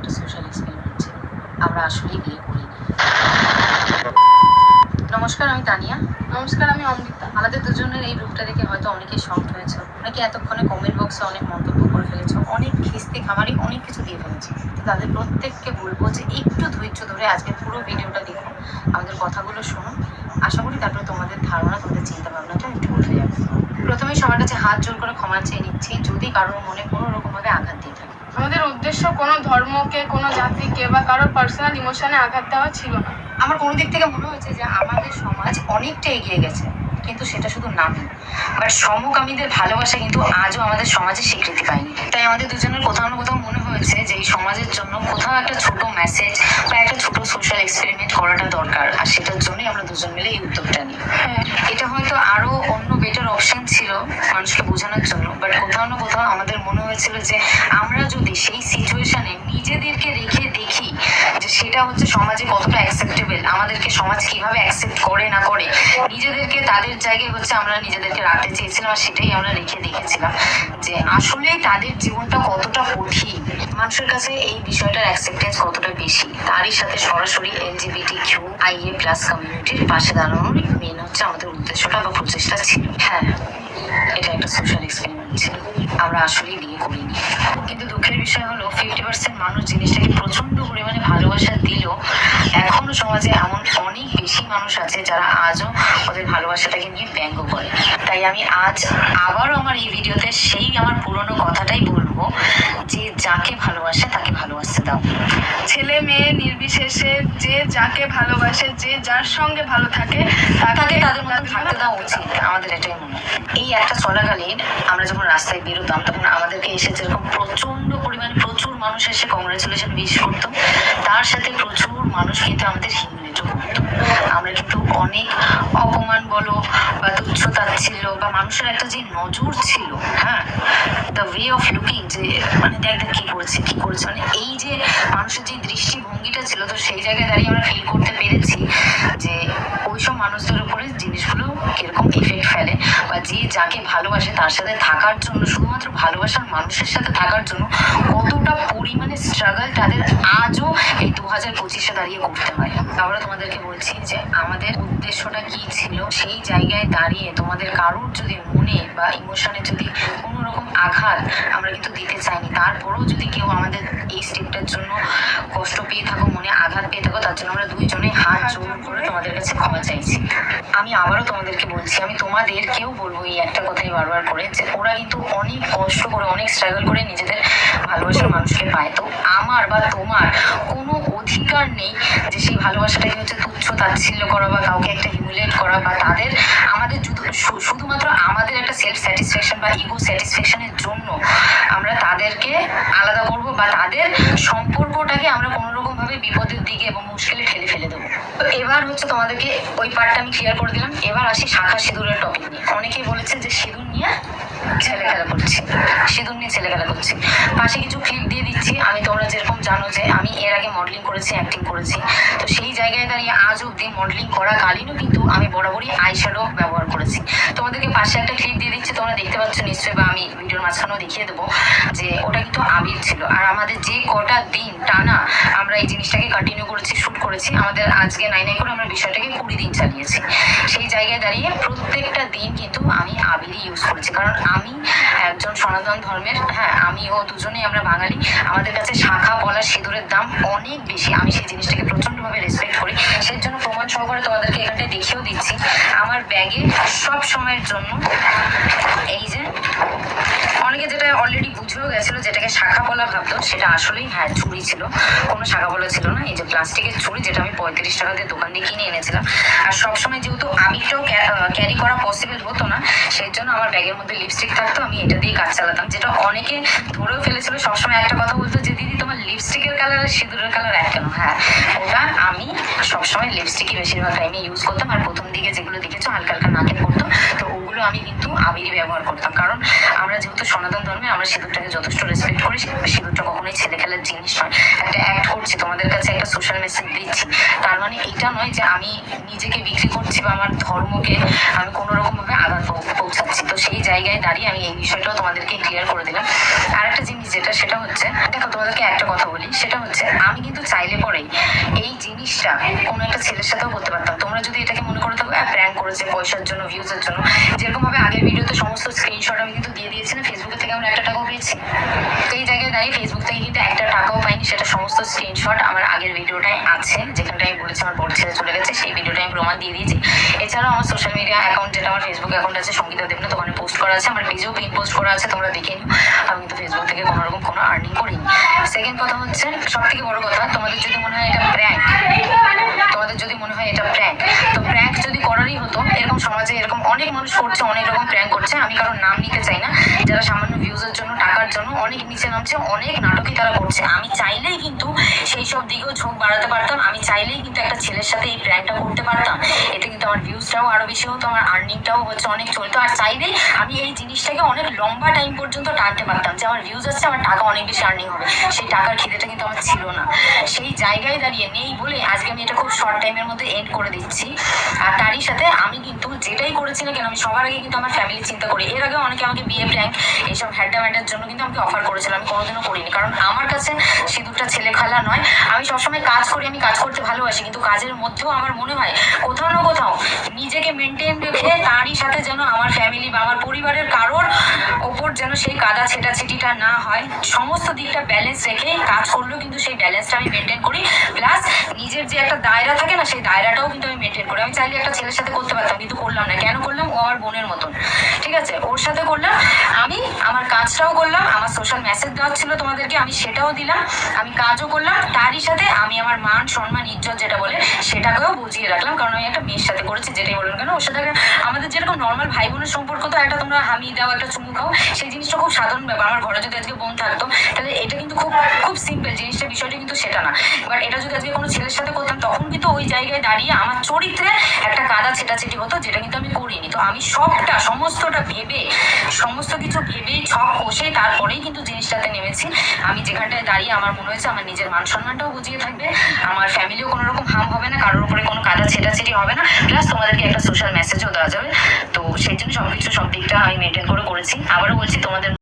একটা social experiment ছিল। আমরা আসলেই বিয়ে করি নমস্কার, আমি তানিয়া। নমস্কার, আমি অমৃতা। আমাদের দুজনের এই রূপটা দেখে হয়তো অনেকেই শক্ট হয়েছে। অনেকে এতক্ষণে কমেন্ট বক্সে অনেক মন্তব্য করে ফেলেছো। অনেক খিস্তি খামারি অনেক কিছু দিয়ে ফেলেছে। তো তাদের প্রত্যেককে বলব যে একটু ধৈর্য ধরে আজকে পুরো ভিডিওটা দেখো। আমাদের কথাগুলো শোনো। আশা করি তারপরে তোমাদের ধারণা, তোমাদের চিন্তা ভাবনাটা একটু উঠে যাবে। প্রথমেই সবার কাছে হাত জোর করে ক্ষমা চেয়ে নিচ্ছি। যদি কারোর মনে কোনো রকমভাবে আঘাত দিয়ে থাকে আমাদের উদ্দেশ্য কোনো ধর্মকে কোনো জাতিকে বা কারোর পার্সোনাল ইমোশনে আঘাত দেওয়া ছিল না। আমার কোনো দিক থেকে মনে হয়েছে যে আমাদের সমাজ অনেকটা এগিয়ে গেছে কিন্তু সেটা শুধু নামই। বাট সমকামীদের ভালোবাসা কিন্তু আজও আমাদের সমাজে স্বীকৃতি পায়নি। তাই আমাদের দুজনের কোথাও না কোথাও মনে হয়েছে যে এই সমাজের জন্য কোথাও একটা ছোট মেসেজ বা একটা ছোট সোশ্যাল এক্সপেরিমেন্ট করাটা দরকার আর সেটার জন্যই আমরা দুজন মিলে এই উদ্যোগটা নিই। হ্যাঁ। এটা হয়তো আরও অন্য বেটার অপশন ছিল মানুষকে বোঝানোর জন্য বাট কোথাও না কোথাও আমাদের মনে হয়েছিল যে আমরা যদি সেই সিচুয়েশনে নিজেদেরকে রেখে সেটা হচ্ছে সমাজে কতটা অ্যাকসেপ্টেবল আমাদেরকে সমাজ কীভাবে অ্যাকসেপ্ট করে না করে? নিজেদেরকে, তাদের জায়গায় হচ্ছে আমরা নিজেদেরকে রাখতে চেয়েছিলাম আর সেটাই আমরা রেখে দেখেছিলাম যে আসলেই তাদের জীবনটা কতটা কঠিন। মানুষের কাছে এই বিষয়টার অ্যাকসেপ্টেন্স কতটা বেশি? তারই সাথে সরাসরি এলজিবিটি কিউ আইএ প্লাস কমিউনিটির পাশে দাঁড়ানোর মেন হচ্ছে আমাদের উদ্দেশ্যটা বা প্রচেষ্টা ছিল। হ্যাঁ এটা একটা সোশ্যাল এক্সপেরিমেন্ট ছিল। আমরা আসলেই বিয়ে করিনি। কিন্তু দুঃখের বিষয় হলো ফিফটি পার্সেন্ট মানুষ জিনিসটাকে প্রচণ্ড পরিমাণে ভালোবাসা দিলেও এখনও সমাজে এমন অনেক বেশি মানুষ আছে যারা আজও ওদের ভালোবাসাটাকে নিয়ে ব্যঙ্গ করে। তাই আমি আজ আবারও আমার এই ভিডিওতে সেই আমার পুরনো কথাটাই বলব যে যাকে ভালোবাসে তাকে ভালোবাসতে দাও ছেলে মেয়ে নির্বিশেষে যে যাকে ভালোবাসে যে যার সঙ্গে ভালো থাকে তাকে তাদের মতো থাকতে দেওয়া উচিত। আমাদের এটাই মনে এই একটা চলাকালীন আমরা যখন রাস্তায় বেরোতাম তখন আমাদেরকে এসে যেরকম প্রচণ্ড পরিমাণে প্রচুর মানুষ এসে কংগ্রেচুলেশন উইশ করতো তার সাথে প্রচুর মানুষ কিন্তু আমাদের হিউমিলেটও করতো আমরা কিন্তু অনেক অপমান বলো বা তুচ্ছ তাচ্ছিল্য বা মানুষের একটা যে নজর ছিল হ্যাঁ? দ্য ওয়ে অফ লুকিং যে মানে দেখ দেখ কি করেছে কি করেছে? মানে এই যে মানুষের যে দৃষ্টিভঙ্গিটা ছিল, তো সেই জায়গায় দাঁড়িয়ে আমরা ফিল করতে পেরেছি যে ওইসব মানুষদের উপরে জিনিসগুলো কীরকম ইফেক্ট ফেলে বা যে যাকে ভালোবাসে তার সাথে থাকার জন্য, শুধুমাত্র ভালোবাসার মানুষের সাথে থাকার জন্য কতটা পরিমাণে স্ট্রাগল তাদের আজও এই দু হাজার পঁচিশে দাঁড়িয়ে করতে হয়। আমরা তোমাদেরকে বলছি যে আমাদের উদ্দেশ্যটা কি ছিল? সেই জায়গায় দাঁড়িয়ে তোমাদের কারোর যদি মনে বা ইমোশনে যদি কোনো রকম আঘাত আমরা কিন্তু দিতে চাইনি, তারপরেও যদি কেউ আমাদের এই স্টেপটার জন্য কষ্ট পেয়ে থাকো, মনে আঘাত পেয়ে থাকো, তার জন্য আমরা দুইজনে হাত জোর করে তোমাদের কাছে ক্ষমা চাইছি। আমি আবারও তোমাদেরকে বলছি, আমি তোমাদেরকেও বলব এই একটা কথাই বারবার করে যে ওরা কিন্তু অনেক কষ্ট করে, অনেক স্ট্রাগল করে নিজেদের ভালোবাসার মানুষকে পায়। তো আমার বা তোমার কোনো অধিকার নেই যে সেই ভালোবাসাটাকে হচ্ছে তুচ্ছ তাচ্ছিল্য করা বা কাউকে একটা হিউমিলেট করা বা তাদের আমাদের শুধুমাত্র আমাদের একটা সেলফ স্যাটিসফ্যাকশন বা ইগো স্যাটিসফ্যাকশনের জন্য আমরা তাদেরকে আলাদা করব বা তাদের সম্পর্কটাকে আমরা কোনো রকম ভাবে বিপদের দিকে এবং মুশকিলে ঠেলে ফেলে দেবো। এবার হচ্ছে তোমাদেরকে ওই পার্টটা আমি ক্লিয়ার করে দিলাম। এবার আসি শাখা সিঁদুরের টপিক নিয়ে। অনেকেই বলেছে যে সিঁদুর নিয়ে ছেলে খেলা করছি। সিঁদুর নিয়ে ছেলে খেলা করছি। পাশে কিছু ক্লিপ দিয়ে দিচ্ছি। আমি তোমরা যেরকম জানো যে আমি এর আগে মডেলিং করেছি অ্যাক্টিং করেছি। তো সেই জায়গায় দাঁড়িয়ে আজ অব্দি মডেলিং করাকালীনও কিন্তু আমি বরাবরই আইশ্যাডো ব্যবহার করেছি। তোমাদেরকে পাশে একটা ক্লিপ দিয়ে দিচ্ছি। তোমরা দেখতে পাচ্ছ নিশ্চয়ই বা আমি ভিডিওর মাঝখানেও দেখিয়ে দেবো যে ওটা কিন্তু আবির ছিল। আর আমাদের যে কটা দিন টানা আমরা এই জিনিসটাকে কন্টিনিউ করেছি শ্যুট করেছি, আমাদের আজকে নাই নাই করে আমরা বিষয়টাকে কুড়ি দিন চালিয়েছি। সেই জায়গায় দাঁড়িয়ে প্রত্যেকটা দিন কিন্তু আমি আবিরই ইউজ করেছি। কারণ আমি একজন সনাতন ধর্মের হ্যাঁ আমি ও দুজনেই আমরা বাঙালি। আমাদের কাছে শাখা পলা সিঁদুরের দাম অনেক বেশি। আমি সেই জিনিসটাকে প্রচণ্ডভাবে রেসপেক্ট করি। সেই জন্য প্রমাণ সহকারে তোমাদেরকে এখানটায় দেখিয়েও দিচ্ছি। আমার ব্যাগে সব সময়ের জন্য এই যে, অনেকে যেটা অলরেডি বুঝেও গেছিল যেটাকে শাখা পলা ভাবতো, সেটা আসলেই হ্যাঁ চুড়ি ছিল। কোনো শাখা পলা ছিল না। এই যে প্লাস্টিকের চুড়ি যেটা আমি পঁয়ত্রিশ টাকা দিয়ে দোকান দিয়ে কিনে এনেছিলাম। আর সবসময় যেহেতু আবিরটাও ক্যারি করা পসিবল হতো না সেই জন্য আমার ব্যাগের মধ্যে লিপস্টিক থাকতো, আমি এটা দিয়ে কাজ চালাতাম। যেটা অনেকে ধরেও ফেলেছিল, সবসময় একটা কথা বলতো যে, দিদি, তোমার লিপস্টিকের কালার আর সিঁদুরের কালার এক কেন? হ্যাঁ ওটা আমি সবসময় লিপস্টিকই বেশিরভাগ টাইমে ইউজ করতাম। আর প্রথম দিকে যেগুলো দেখেছ, হালকা হালকা নাকে পড়তো, তো ওগুলো আমি কিন্তু আবিরই ব্যবহার করতাম। কারণ আমরা যেহেতু সনাতন ধর্মে, আমরা সিঁদুরটাকে যথেষ্ট রেসপেক্ট করি। সিঁদুরটা কখনোই ছেলে খেলার জিনিস নয়। একটা অ্যাক্ট করছি, তোমাদের কাছে একটা সোশ্যাল মেসেজ দিচ্ছি। তার মানে এটা নয় যে, আমি নিজেকে বিক্রি করছি বা আমার ধর্মকে আমি কোনো রকমভাবে আঘাত পৌ- পৌঁছাচ্ছি তো সেই জায়গায় দাঁড়িয়ে আমি এই বিষয়টাও তোমাদেরকে ক্লিয়ার করে দিলাম। আর একটা জিনিস যেটা, সেটা হচ্ছে, দেখো তোমাদেরকে একটা কথা বলি, সেটা হচ্ছে, আমি কিন্তু চাইলে পরেই এই জিনিসটা কোনো একটা ছেলের সাথেও করতে পারতাম। তোমরা যদি এটাকে মনে করো করেছে পয়সার জন্য ভিউজের জন্য। যেরকম ভাবে আগের ভিডিওতে সমস্ত স্ক্রিনশট আমি কিন্তু দিয়ে দিয়েছি না ফেসবুকে থেকে আমরা একটা টাকাও পেয়েছি। তো এই জায়গায় দাঁড়িয়ে ফেসবুক থেকে কিন্তু একটা টাকাও পাইনি, সেটা সমস্ত স্ক্রিনশট আমার আগের ভিডিওটাই আছে যেখানটা আমি বলেছি আমার বড় ছেলে চলে গেছে, সেই ভিডিওটা আমি প্রমাণ দিয়ে দিয়েছি। এছাড়াও আমার সোশ্যাল মিডিয়া অ্যাকাউন্ট যেটা আমার ফেসবুক অ্যাকাউন্ট আছে, সঙ্গীতা দেবনাথ ওখানে পোস্ট করা আছে, আমার পেজেও পিন পোস্ট করা আছে, তোমরা দেখে নিও। আমি কিন্তু ফেসবুক থেকে কোনো রকম কোনো আর্নিং করিনি। সেকেন্ড কথা হচ্ছে সব থেকে বড় কথা, তোমাদের যদি মনে হয় এটা প্র্যাঙ্ক তোমাদের যদি মনে হয় এটা প্র্যাঙ্ক যদি করারই হতো এরকম সমাজে এরকম অনেক মানুষ করছে, অনেক রকম প্র্যাঙ্ক করছে, আমি কারোর নাম নিতে চাই না। যারা সামান্য ভিউজের জন্য, টাকার জন্য অনেক নিচে নামছে, অনেক নাটকই তারা করছে। আমি চাইলেই কিন্তু সেই সব দিকেও ঝোঁক বাড়াতে পারতাম, আমি চাইলেই কিন্তু ছেলের সাথে এই প্র্যাঙ্কটা করতে পারতাম। এতে কিন্তু আমার ভিউজটাও আরও বেশি হতো, আমার আর্নিংটাও হচ্ছে অনেক চলতো। আর চাইলেই আমি এই জিনিসটাকে অনেক লম্বা টাইম পর্যন্ত টানতে পারতাম যে আমার ভিউজ আছে আমার টাকা অনেক বেশি আর্নিং হবে। সেই টাকার খিদেটা কিন্তু আমার ছিল না। সেই জায়গায় দাঁড়িয়ে নেই বলে আজকে আমি এটা খুব শর্ট টাইমের মধ্যে এন্ড করে দিচ্ছি। আর তারই সাথে আমি কিন্তু যেটাই করেছি না কেন, আমি সবার আগে কিন্তু আমার ফ্যামিলি চিন্তা করি। এর আগে অনেকে আমাকে বিয়ে প্র্যাঙ্ক এইসব হ্যাড্ডা ম্যাডার জন্য কিন্তু আমাকে অফার করেছিল। আমি কোনোদিনও করিনি। কারণ আমার কাছে সিঁদুরটা ছেলে খেলা নয়। আমি সবসময় কাজ করি, আমি কাজ করতে ভালোবাসি। কিন্তু কাজের মধ্যেও আমার মনে হয় কোথাও না কোথাও নিজেকে মেনটেন রেখে তারই সাথে যেন আমার ফ্যামিলি বা আমার পরিবারের কারোর ওপর যেন সেই কাদা ছেটাছেটিটা না হয়। সমস্ত দিকটা ব্যালেন্স রেখে কাজ করলেও কিন্তু সেই ব্যালেন্সটা আমি মেনটেন করি। নিজের যে একটা দায়রা থাকে না, সেই দায়রাটাও কিন্তু আমি মেনটেন করি। আমি চাইলে একটা ছেলের সাথে করতে পারতাম, কিন্তু করলাম না। কেন করলাম? ও আমার বোনের মতন। ঠিক আছে? ওর সাথে করলাম। আমি আমার কাজটাও করলাম, আমার সোশ্যাল মেসেজ দেওয়ার ছিল তোমাদেরকে, আমি সেটাও দিলাম, আমি কাজও করলাম। তারই সাথে আমি আমার মান, সম্মান, ইজ্জত যেটা বলে, সেটাকেও বুঝিয়ে রাখলাম। কারণ আমি একটা মেয়ের সাথে করেছি, যেটাই বলুন কেন, ওর সাথে আমাদের যেরকম নর্মাল ভাই বোনের সম্পর্ক, তো একটা তোমরা হামি দাও, একটা চুমু খাও, সেই জিনিসটা খুব সাধারণ ব্যাপার। আমার ঘরে যদি আজকে বোন থাকতো, তাহলে এটা সেটা না। বাট এটা যদি আজকে কোনো ছেলের সাথে করতাম, তখন কিন্তু ওই জায়গায় দাঁড়িয়ে আমার চরিত্রে একটা কাদা ছেটাছেটি হতো, যেটা কিন্তু আমি করিনি। তো আমি সবটা, সমস্তটা ভেবে, সমস্ত কিছু ভেবেই ছক কষে তারপরেই কিন্তু জিনিসটাতে নেমেছি। আমি যেখানটায় দাঁড়িয়ে আমার মনে হয়েছে আমার নিজের মান সম্মানটাও বুঝিয়ে থাকবে, আমার ফ্যামিলিও কোনো রকম হাম হবে না, কারোর উপরে কোনো কাদা ছেটাছেটি হবে না। প্লাস তোমাদেরকে একটা সোশ্যাল মেসেজও দেওয়া যাবে। তো সেই জন্য সব কিছু সব দিকটা আমি মেনটেন করে করেছি। আবারও বলছি, তোমাদের